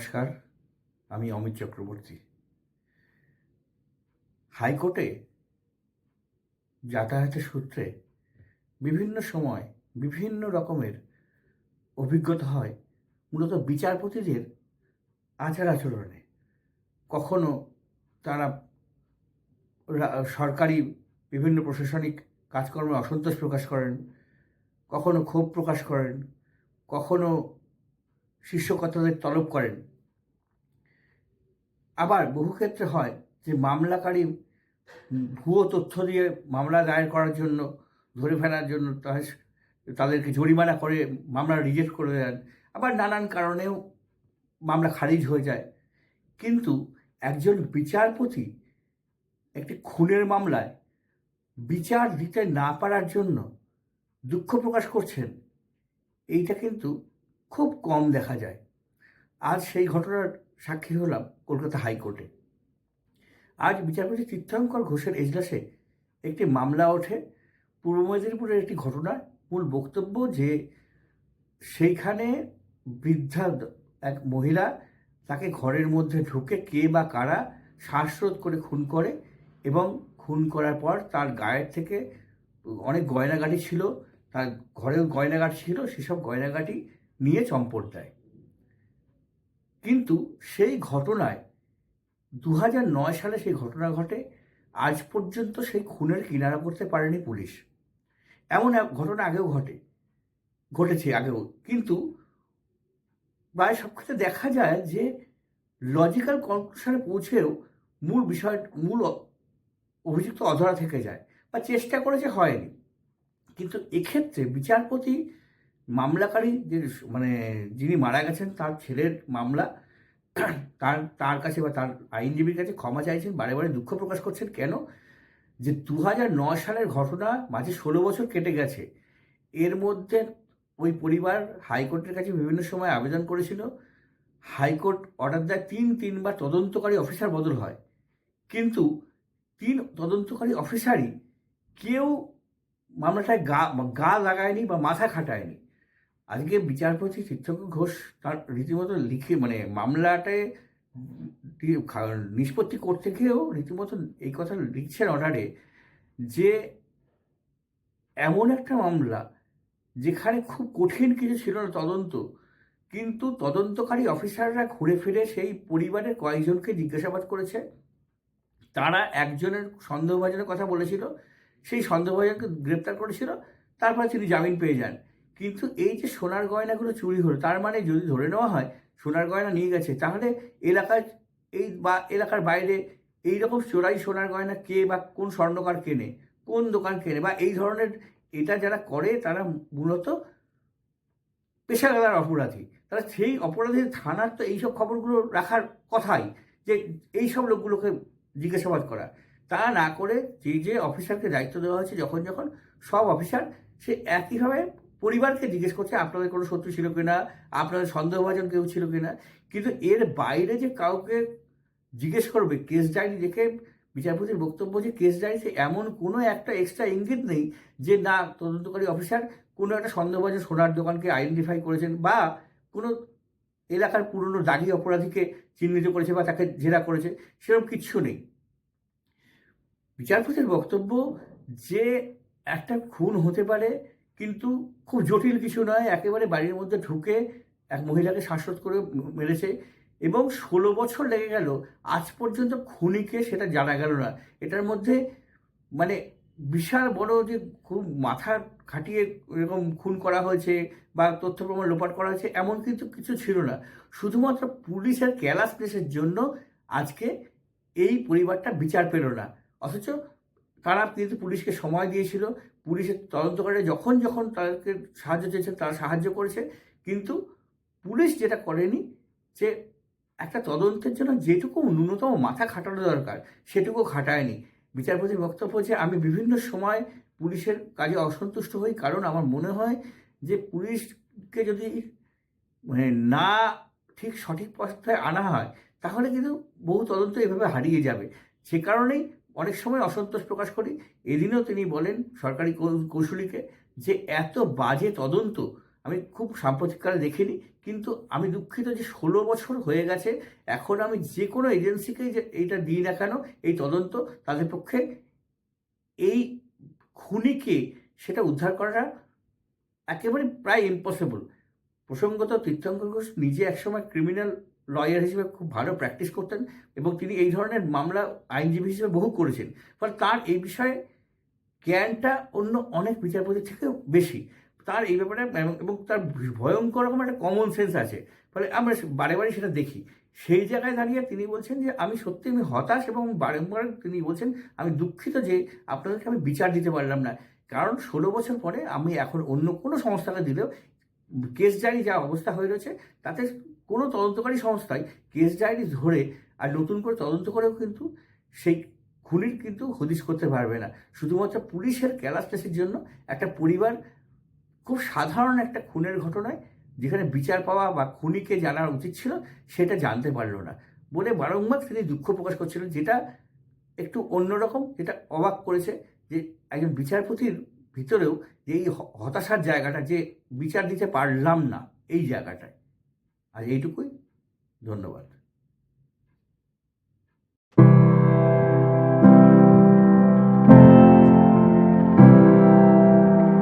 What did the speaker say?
নমস্কার, আমি অমিত চক্রবর্তী। হাইকোর্টে যাতায়াতের সূত্রে বিভিন্ন সময় বিভিন্ন রকমের অভিজ্ঞতা হয়, মূলত বিচারপতিদের আচার আচরণে কখনো তারা সরকারি বিভিন্ন প্রশাসনিক কাজকর্মে অসন্তোষ প্রকাশ করেন, কখনো ক্ষোভ প্রকাশ করেন, কখনো শিষ্যকর্তাদের তলব করেন। আবার বহু ক্ষেত্রে হয় যে মামলাকারী ভুয়ো তথ্য দিয়ে মামলা দায়ের করার জন্য, ধরে ফেলার জন্য তাদের- তাদেরকে জরিমানা করে মামলা রিজেক্ট করে দেন। আবার নানান কারণেও মামলা খারিজ হয়ে যায়। কিন্তু একজন বিচারপতি একটি খুনের মামলায় বিচার দিতে না পারার জন্য দুঃখ প্রকাশ করছেন, এইটা কিন্তু খুব কম দেখা যায়। আজ সেই ঘটনার সাক্ষী হলাম কলকাতা হাইকোর্টে। আজ বিচারপতি তীর্থঙ্কর ঘোষের এজলাসে একটি মামলা ওঠে। পূর্ব মেদিনীপুরের একটি ঘটনা মূল বক্তব্য যে সেইখানে বৃদ্ধা এক মহিলা তাকে ঘরের মধ্যে ঢুকে কে বা কারা শ্বাসরোধ করে খুন করে এবং খুন করার পর তার গায়ের থেকে অনেক গয়নাগাটি ছিল, তার ঘরেও গয়নাগাটি ছিল, সেসব গয়নাগাটি নিয়ে চম্পট দেয়। কিন্তু সেই ঘটনায় দু নয় সালে সেই ঘটনা ঘটে। আজ পর্যন্ত সেই খুনের কিনারা করতে পারেনি পুলিশ। এমন এক ঘটনা আগেও ঘটে, ঘটেছে আগেও। কিন্তু প্রায় সব ক্ষেত্রে দেখা যায় যে লজিক্যাল কনক্লুশনে পৌঁছেও মূল বিষয়, মূল অভিযুক্ত অধরা থেকে যায় বা চেষ্টা করেছে হয়নি। কিন্তু এক্ষেত্রে বিচারপতি মামলাকারী যে মানে যিনি মারা গেছেন, তার ছেলের মামলা, তার তার কাছে বা তার আইনজীবীর কাছে ক্ষমা চাইছেন, বারে বারে দুঃখ প্রকাশ করছেন। কেন? যে দু সালের ঘটনা মাঝে ষোলো বছর কেটে গেছে। এর মধ্যে ওই পরিবার হাইকোর্টের কাছে বিভিন্ন সময় আবেদন করেছিল। হাইকোর্ট অর্ডার দেয় তিন, তিনবার তদন্তকারী অফিসার বদল হয়। কিন্তু তিন তদন্তকারী অফিসারই কেউ মামলাটায় গা গা লাগায়নি বা মাথা খাটায়নি। আজকে বিচারপতি তীর্থঙ্কর ঘোষ তার রীতিমতো লিখে মানে মামলাটায় নিষ্পত্তি করতে গিয়েও রীতিমতো এই কথা লিখছেন অর্ডারে যে এমন একটা মামলা যেখানে খুব কঠিন কিছু ছিল না তদন্ত, কিন্তু তদন্তকারী অফিসাররা ঘুরে ফিরে সেই পরিবারের কয়েকজনকে জিজ্ঞাসাবাদ করেছে। তারা একজনের সন্দেহভাজনের কথা বলেছিল, সেই সন্দেহভাজনকে গ্রেপ্তার করেছিল, তারপরে তিনি জামিন পেয়ে যান। কিন্তু এই যে সোনার গয়নাগুলো চুরি হলো, তার মানে যদি ধরে নেওয়া হয় সোনার গয়না নিয়ে গেছে, তাহলে এলাকায় এই বা এলাকার বাইরে এই রকম চোরাই সোনার গয়না কে বা কোন স্বর্ণকার কেনে, কোন দোকান কেনে বা এই ধরনের এটা যারা করে তারা মূলত পেশাদার অপরাধী। তারা সেই অপরাধীর থানার তো এইসব খবরগুলো রাখার কথাই যে এই সব লোকগুলোকে জিজ্ঞাসাবাদ করা। তা না করে যে যে অফিসারকে দায়িত্ব দেওয়া হয়েছে, যখন যখন সব অফিসার সে একইভাবে পরিবারকে জিজ্ঞেস করছে, আপনাদের কোনো শত্রু ছিল কিনা? আপনাদের সন্দেহভাজন কেউ ছিল কিনা? কিন্তু এর বাইরে যে কাউকে জিজ্ঞেস করবে কেস ডায়েরি দেখে বিচারপতির বক্তব্য যে কেস ডায়েরিতে এমন কোনো একটা এক্সট্রা ইঙ্গিত নেই যে, না, তদন্তকারী অফিসার কোনো একটা সন্দেহভাজন সোনার দোকানকে আইডেন্টিফাই করেছেন বা কোনো এলাকার পুরনো দাগি অপরাধীকে চিহ্নিত করেছে বা তাকে জেরা করেছে, সেরকম কিচ্ছু নেই। বিচারপতির বক্তব্য যে একটা খুন হতে পারে কিন্তু খুব জটিল কিছু নয়, একেবারে বাড়ির মধ্যে ঢুকে এক মহিলাকে শ্বাসরোধ করে মেরেছে এবং ষোলো বছর লেগে গেল, আজ পর্যন্ত খুনিকে সেটা জানা গেল না। এটার মধ্যে মানে বিশাল বড় যে খুব মাথা খাটিয়ে এরকম খুন করা হয়েছে বা তথ্য প্রমাণ লোপাট করা হয়েছে, এমন কিন্তু কিছু ছিল না। শুধুমাত্র পুলিশের ক্যালাস প্লেসের জন্য আজকে এই পরিবারটা বিচার পেল না। অথচ তারা কিন্তু পুলিশকে সময় দিয়েছিল, পুলিশের তদন্তকারীরা যখন যখন তাদেরকে সাহায্য চেয়েছে তারা সাহায্য করেছে, কিন্তু পুলিশ যেটা করেনি যে একটা তদন্তের জন্য যেটুকু ন্যূনতম মাথা খাটানো দরকার, সেটুকু খাটায়নি। বিচারপতির বক্তব্য যে আমি বিভিন্ন সময় পুলিশের কাজে অসন্তুষ্ট হই কারণ আমার মনে হয় যে পুলিশকে যদি মানে না ঠিক সঠিক পথে আনা হয়, তাহলে কিন্তু বহু তদন্ত এভাবে হারিয়ে যাবে। সে কারণেই অনেক সময় অসন্তোষ প্রকাশ করি। এদিনও তিনি বলেন সরকারি কৌশলীকে যে এত বাজে তদন্ত আমি খুব সাম্প্রতিককালে দেখিনি, কিন্তু আমি দুঃখিত যে ষোলো বছর হয়ে গেছে, এখন আমি যে কোনো এজেন্সিকে যে এইটা দিই না কেন, এই তদন্ত তাদের পক্ষে এই খুনিকে সেটা উদ্ধার করাটা একেবারে প্রায় ইম্পসিবল প্রসঙ্গত তীর্থঙ্কর ঘোষ নিজে একসময় ক্রিমিনাল লয়ার হিসেবে খুব ভালো প্র্যাকটিস করতেন এবং তিনি এই ধরনের মামলা আইনজীবী হিসেবে বহু করেছেন। ফলে তার এই বিষয়ে জ্ঞানটা অন্য অনেক বিচারপতির থেকেও বেশি। তার এই ব্যাপারে এবং- তার ভয়ঙ্কর রকম একটা কমন সেন্স আছে। ফলে আমরা বারে বারে সেটা দেখি। সেই জায়গায় দাঁড়িয়ে তিনি বলছেন যে, আমি সত্যি আমি হতাশ এবং বারংবার তিনি বলছেন, আমি দুঃখিত যে আপনাদেরকে আমি বিচার দিতে পারলাম না। কারণ ষোলো বছর পরে আমি এখন অন্য কোনো সংস্থাকে দিলেও কেস ডায়েরি যা অবস্থা হয়ে রয়েছে, তাতে কোনো তদন্তকারী সংস্থায় কেস ডায়েরি ধরে আর নতুন করে তদন্ত করেও কিন্তু সেই খুনির কিন্তু হদিশ করতে পারবে না। শুধুমাত্র পুলিশের ক্যালাসটাসের জন্য একটা পরিবার খুব সাধারণ একটা খুনের ঘটনায় যেখানে বিচার পাওয়া বা খুনিকে জানার উচিত ছিল সেটা জানতে পারল না বলে বারংবার তিনি দুঃখ প্রকাশ করছিলেন। যেটা একটু অন্যরকম যেটা অবাক করেছে যে একজন বিচারপতির ভিতরেও যে এই হতাশার জায়গাটা যে বিচার দিতে পারলাম না এই জায়গাটায়। আর এইটুকুই। ধন্যবাদ।